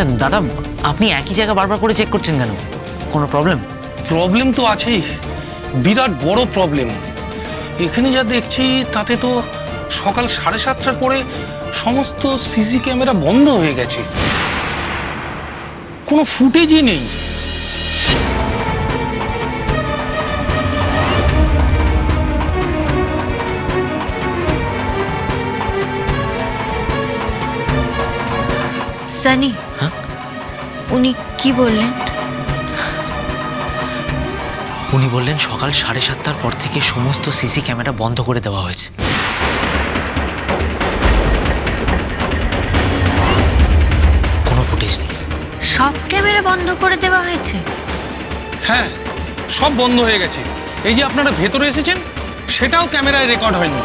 আচ্ছা দাদা, আপনি একই জায়গা বারবার করে চেক করছেন কেন? কোনো প্রবলেম প্রবলেম তো আছেই। বিরাট বড় প্রবলেম এখানে যা দেখছি, তাতে তো সকাল সাড়ে সাতটার পরে সমস্ত সিসি ক্যামেরা বন্ধ হয়ে গেছে। কোনো ফুটেজই নেই। সানি হ্যাঁ? উনি কি বললেন? উনি বললেন সকাল সাড়ে সাতটার পর থেকে সমস্ত সিসি ক্যামেরা বন্ধ করে দেওয়া হয়েছে। কোনো ফুটেজ নেই। সব ক্যামেরা বন্ধ করে দেওয়া হয়েছে? হ্যাঁ সব বন্ধ হয়ে গেছে। এই যে আপনারা ভেতরে এসেছেন সেটাও ক্যামেরায় রেকর্ড হয়নি।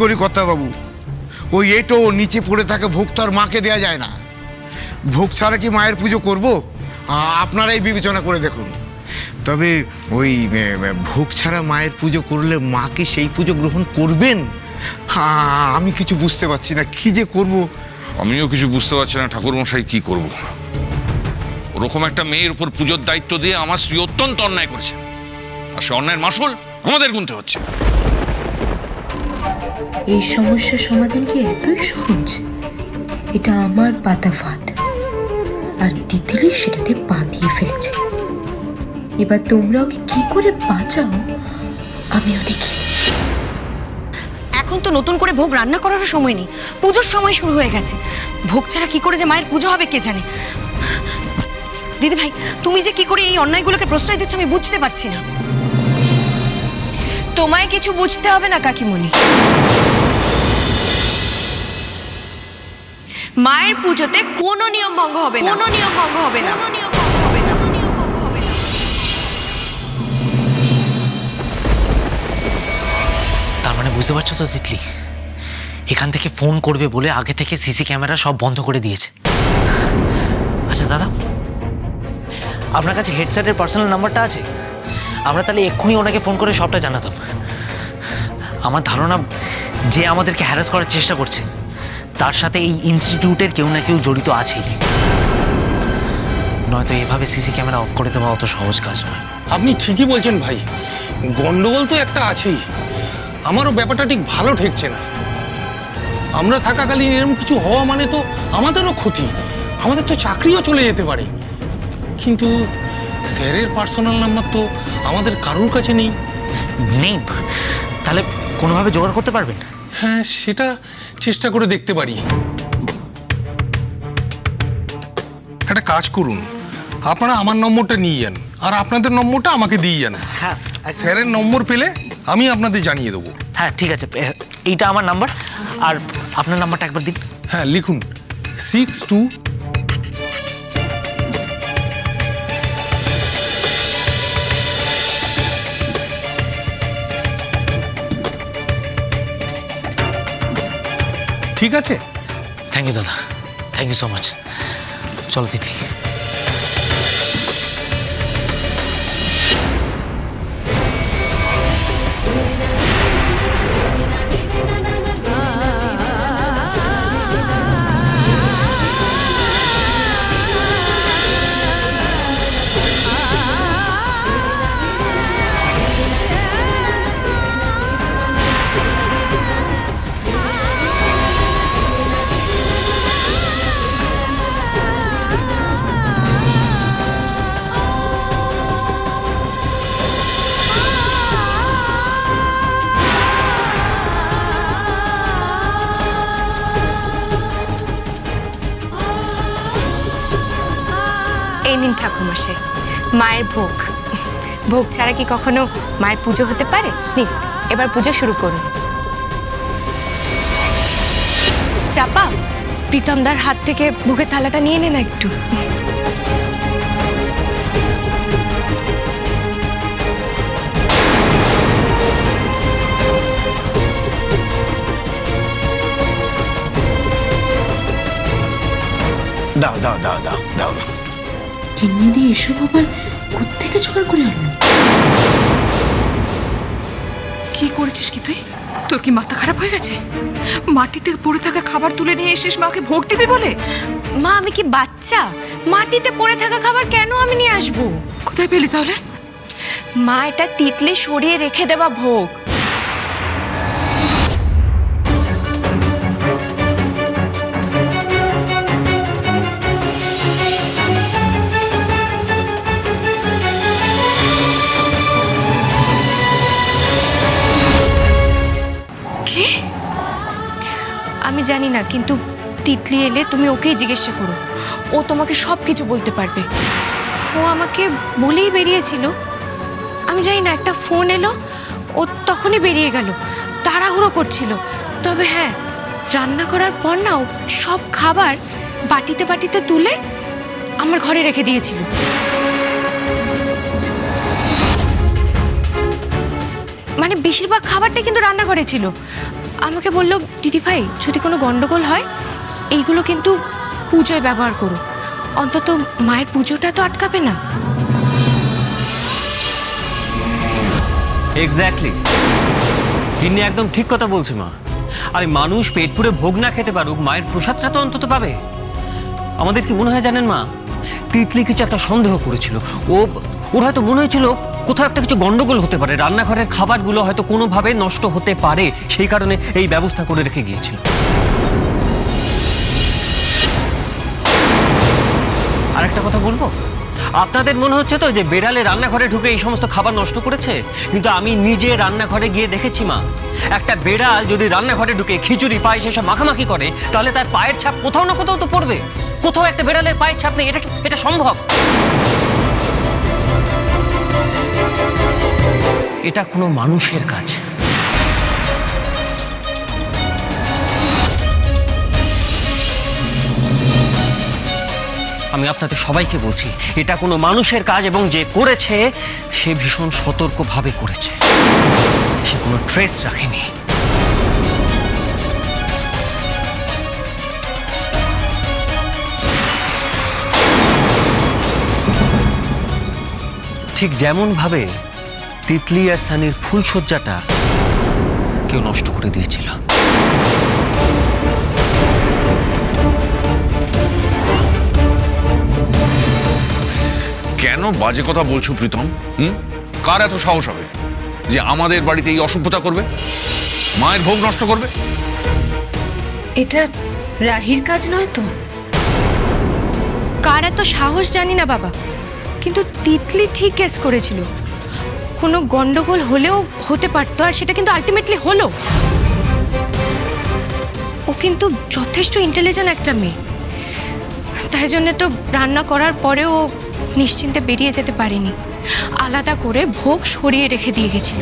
করি বাবু ওই এটো নিচে পড়ে থাকে ভোগ তো আর মাকে দেওয়া যায় না। ভোগ ছাড়া কি মায়ের পুজো করব? আপনারাই বিবেচনা করে দেখুন। তবে ওই ভোগ ছাড়া মায়ের পুজো করলে মা কি সেই পুজো গ্রহণ করবেন? আমি কিছু বুঝতে পারছি না, কি যে করব? আমিও কিছু বুঝতে পারছি না, ঠাকুরমশাই কি করব? ওরকম একটা মেয়ের উপর পুজোর দায়িত্ব দিয়ে আমার স্ত্রী অত্যন্ত অন্যায় করেছে। আর সে অন্যায়ের মাসুল আমাদের গুনতে হচ্ছে। এই সমস্যার সমাধান কি এতই সহজ? এটা আমার পাতা ফাঁদ। আর তিতলি সেটাতে পা দিয়ে ফেলেছে। এবার তোমরা ওকে কি করে বাঁচাও, আমিও দেখি। এখন তো নতুন করে ভোগ রান্না করারও সময় নেই। পুজোর সময় শুরু হয়ে গেছে। ভোগ ছাড়া কি করে যে মায়ের পুজো হবে কে জানে? দিদি ভাই তুমি যে কি করে এই অন্যায়গুলোকে প্রশ্রয় দিচ্ছ আমি বুঝতে পারছি না। তোমায় কিছু বুঝতে হবে না কাকিমণি মায়ের পুজোতে কোনো নিয়ম ভঙ্গ হবে না। কোনো নিয়ম ভঙ্গ হবে না। কোনো নিয়ম ভঙ্গ হবে না। নিয়ম ভঙ্গ হবে না। তার মানে বুঝতে পারছ তো তিতলি? এখান থেকে ফোন করবে বলে আগে থেকে সিসি ক্যামেরা সব বন্ধ করে দিয়েছে। আচ্ছা দাদা আপনার কাছে হেডসেটের পার্সোনাল নাম্বারটা আছে? আমরা তাহলে এক্ষুনি ওনাকে ফোন করে সবটা জানাতাম। আমার ধারণা, যে আমাদেরকে হ্যারাস করার চেষ্টা করছে, তার সাথে এই ইনস্টিটিউটের কেউ না কেউ জড়িত আছেই। নয়তো এভাবে সিসি ক্যামেরা অফ করে দেওয়া অত সহজ কাজ নয়। আপনি ঠিকই বলছেন ভাই। গন্ডগোল তো একটা আছেই। আমারও ব্যাপারটা ঠিক ভালো ঠেকছে না। আমরা থাকাকালীন এরকম কিছু হওয়া মানে তো আমাদেরও ক্ষতি। আমাদের তো চাকরিও চলে যেতে পারে। কিন্তু স্যারের পার্সোনাল নাম্বার তো আমাদের কারোর কাছে নেই। নেই? তাহলে কোনোভাবে জোগাড় করতে পারবেন? হ্যাঁ সেটা চেষ্টা করে দেখতে পারি। একটা কাজ করুন। আপনারা আমার নম্বরটা নিয়ে যান আর আপনাদের নম্বরটা আমাকে দিয়ে যান। হ্যাঁ স্যারের নম্বর পেলে আমি আপনাদের জানিয়ে দেবো। হ্যাঁ ঠিক আছে। এইটা আমার নাম্বার আর আপনার নাম্বারটা একবার দিন। হ্যাঁ লিখুন সিক্স টু ঠিক আছে? থ্যাংক ইউ দাদা। থ্যাংক ইউ সো মাচ চলো তিতলি ঠাকুরমশাই, মায়ের ভোগ। ভোগ ছাড়া কি কখনো মায়ের পুজো হতে পারে? এবার পুজো শুরু করুন। চাপা, প্রীতমদার হাত থেকে ভোগের থালাটা নিয়ে নে না একটু। দাও দাও দাও দাও দাও। না কিন্নিদি এসব আবার কোত্থেকে জোগাড় করে আনলো? কি করেছিস কি তুই? তোর কি মাথা খারাপ হয়ে গেছে? মাটিতে পড়ে থাকা খাবার তুলে নিয়ে এসেছিস মাকে ভোগ দিবি বলে? মা আমি কি বাচ্চা? মাটিতে পড়ে থাকা খাবার কেন আমি নিয়ে আসব? কোথায় পেলি তাহলে? মা এটা তিতলি সরিয়ে রেখে দেওয়া ভোগ। না, কিন্তু তিতলি এলে তুমি ওকেই জিজ্ঞাসা করো। ও তোমাকে সব কিছু বলতে পারবে। ও আমাকে বলেই বেরিয়েছিল। আমি জানি না, একটা ফোন এলো, ও তখনই বেরিয়ে গেল। তাড়াহুড়ো করছিল। তবে হ্যাঁ রান্না করার পর না ও সব খাবার বাটিতে বাটিতে তুলে আমার ঘরে রেখে দিয়েছিল। মানে বেশিরভাগ খাবারটা কিন্তু রান্নাঘরে ছিল। আমাকে বলল, দিদি ভাই, যদি কোনো গন্ডগোল হয়, এইগুলো কিন্তু পুজোয় ব্যবহার করো। অন্তত মায়ের পুজোটা তো আটকাবে না। এক্স্যাক্টলি গিন্নি একদম ঠিক কথা বলছে, মা। আরে মানুষ পেট পুরে ভোগ না খেতে পারুক, মায়ের প্রসাদটা তো অন্তত পাবে। আমাদের কি মনে হয় জানেন, মা? তিতলি কিছু একটা সন্দেহ করেছিল। ও, ওর হয়তো মনে হয়েছিল কোথাও একটা কিছু গন্ডগোল হতে পারে। রান্নাঘরের খাবারগুলো হয়তো কোনোভাবে নষ্ট হতে পারে, সেই কারণে এই ব্যবস্থা করে রেখে গিয়েছিল। আর একটা কথা বলব? আপনাদের মনে হচ্ছে তো যে বেড়ালে রান্নাঘরে ঢুকে এই সমস্ত খাবার নষ্ট করেছে? কিন্তু আমি নিজে রান্নাঘরে গিয়ে দেখেছি, মা। একটা বেড়াল যদি রান্নাঘরে ঢুকে খিচুড়ি, পায়েস এসব মাখামাখি করে, তাহলে তার পায়ের ছাপ কোথাও না কোথাও তো পড়বে। কোথাও একটা বেড়ালের পায়ের ছাপ নেই, এটা এটা সম্ভব? এটা কোনো মানুষের কাজ। আমি আপনাদের সবাইকে বলছি, এটা কোনো মানুষের কাজ এবং যে করেছে, সে ভীষণ সতর্কভাবে করেছে। সে কোনো ট্রেস রাখেনি। ঠিক যেমন ভাবে তিতলি আর সানির ফুলসজ্জাটা কেউ নষ্ট করে দিয়েছিল। কেন বাজে কথা বলছো প্রীতম? হুম? কার এত সাহস হবে যে আমাদের বাড়িতে এই অসভ্যতা করবে? মায়ের ভোগ নষ্ট করবে? এটা রাহির কাজ নয় তো? কার এত সাহস জানি না বাবা। কিন্তু তিতলি ঠিক কেস করেছিল। কোনো গন্ডগোল হলেও হতে পারতো আর সেটা কিন্তু আলটিমেটলি হলো। ও কিন্তু যথেষ্ট ইন্টেলিজেন্ট একটা মেয়ে। তাই জন্যে তো রান্না করার পরেও ও নিশ্চিন্তে বেরিয়ে যেতে পারেনি। আলাদা করে ভোগ সরিয়ে রেখে দিয়ে গেছিল।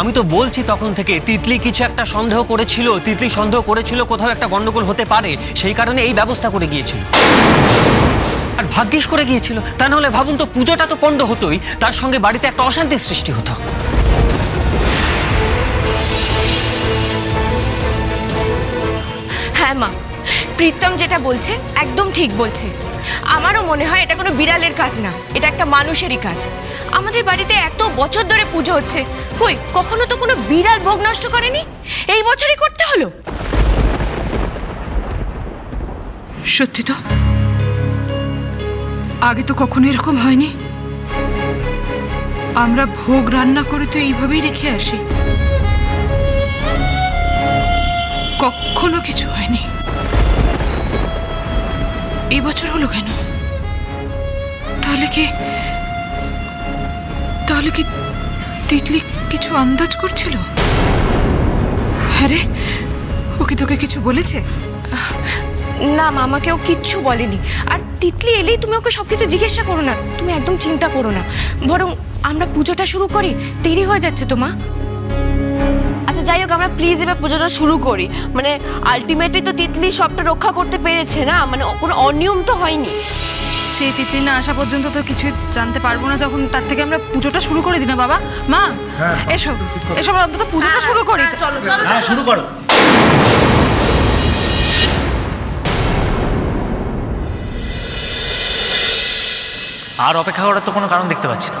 আমি তো বলছি তখন থেকে, তিতলি কিছু একটা সন্দেহ করেছিল, তিতলি সন্দেহ করেছিল কোথাও একটা গন্ডগোল হতে পারে, সেই কারণে এই ব্যবস্থা করে গিয়েছিল। আর ভাগ্যিস করে গিয়েছিল, তা নাহলে ভাবুন তো পুজোটা তো পণ্ড হতোই, তার সঙ্গে বাড়িতে একটা অশান্তির সৃষ্টি হতো। হ্যাঁ মা, প্রীতম যেটা বলছে একদম ঠিক বলছে। আমারও মনে হয় এটা কোনো বিড়ালের কাজ না, এটা একটা মানুষেরই কাজ। আমাদের বাড়িতে এত বছর ধরে পুজো হচ্ছে, কই, কখনো তো কোনো বিড়াল ভোগ নষ্ট করেনি? এই বছরই করতে হলো। সত্যি তো? আগে তো কখনো এরকম হয়নি। আমরা ভোগ রান্না করে তো এইভাবেই রেখে আসি। কখনো কিছু হয়নি। এই বছর হলো কেন? তাহলে কি তাহলে কি তিতলি কিছু আন্দাজ করছিল? আরে, ও কি তোকে কিছু বলেছে? না মা, আমাকে ও কিচ্ছু বলেনি। আর তিতলি এলেই তুমি ওকে সব কিছু জিজ্ঞাসা করো না। তুমি একদম চিন্তা করো না। বরং আমরা পুজোটা শুরু করি, দেরি হয়ে যাচ্ছে তো মা। আচ্ছা যাই হোক আমরা প্লিজ এবার পুজোটা শুরু করি। মানে আলটিমেটলি তো তিতলি সবটা রক্ষা করতে পেরেছে না? মানে কোনো অনিয়ম তো হয়নি? সেই তিতলি না আসা পর্যন্ত তো কিছুই জানতে পারব না যখন তার থেকে আমরা পুজোটা শুরু করে দিই না বাবা? মা এসো। এসব অন্তত পুজোটা শুরু করি। চলো চলো হ্যাঁ শুরু করো। আর অপেক্ষা করার তো কোনো কারণ দেখতে পাচ্ছি না।